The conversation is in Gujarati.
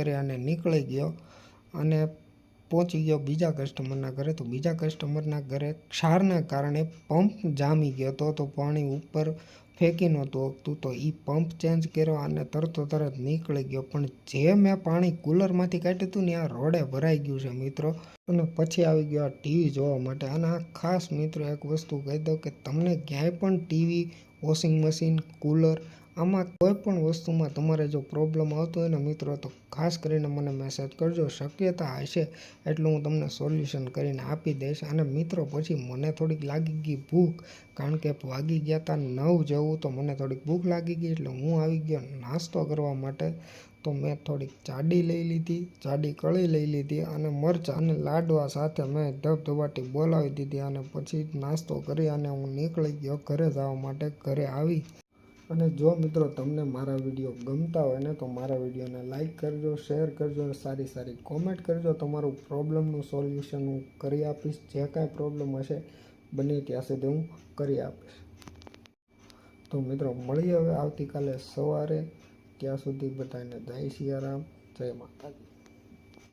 કરી અને નીકળી ગયો અને પહોંચી ગયો બીજા કસ્ટમરના ઘરે. તો બીજા કસ્ટમરના ઘરે ક્ષારના કારણે પંપ જામી ગયો હતો. તો પાણી ઉપર ફેંકી નહોતું શકતું તો એ પંપ ચેન્જ કર્યો અને તરતો તરત નીકળી ગયો. પણ જે મેં પાણી કુલરમાંથી કાઢ્યું હતું ને, આ રોડે ભરાઈ ગયું છે મિત્રો. અને પછી આવી ગયો આ ટીવી જોવા માટે. અને આ ખાસ મિત્રો એક વસ્તુ કહી દઉં કે તમને ક્યાંય પણ ટીવી વોશિંગ મશીન કુલર આમાં કોઈ પણ વસ્તુમાં તમારે જો પ્રોબ્લેમ આવતો હોય ને મિત્રો, તો ખાસ કરીને મને મેસેજ કરજો. શક્યતા હશે એટલું હું તમને સોલ્યુશન કરીને આપી દઈશ. અને મિત્રો, પછી મને થોડીક લાગી ગઈ ભૂખ, કારણ કે વાગી ગયા હતા નવ જેવું, તો મને થોડીક ભૂખ લાગી ગઈ એટલે હું આવી ગયો નાસ્તો કરવા માટે. તો મેં થોડીક ચાડી લઈ લીધી, ચાડી કળી લઈ લીધી અને મરચાં અને લાડવા સાથે મેં ધબધબાટી બોલાવી દીધી અને પછી નાસ્તો કરી અને હું નીકળી ગયો ઘરે જવા માટે. ઘરે આવી અને જો મિત્રો તમને મારા વીડિયો ગમતા હોય ને તો મારા વિડીયોને લાઈક કરજો, શેર કરજો અને સારી સારી કોમેન્ટ કરજો. તમારું પ્રોબ્લેમનું સોલ્યુશન હું કરી આપીશ. જે કાંઈ પ્રોબ્લેમ હશે બને ત્યાં સુધી હું કરી આપીશ. તો મિત્રો, મળીએ હવે આવતીકાલે સવારે. ત્યાં સુધી બધાને જય સિયારામ, જય માતાજી.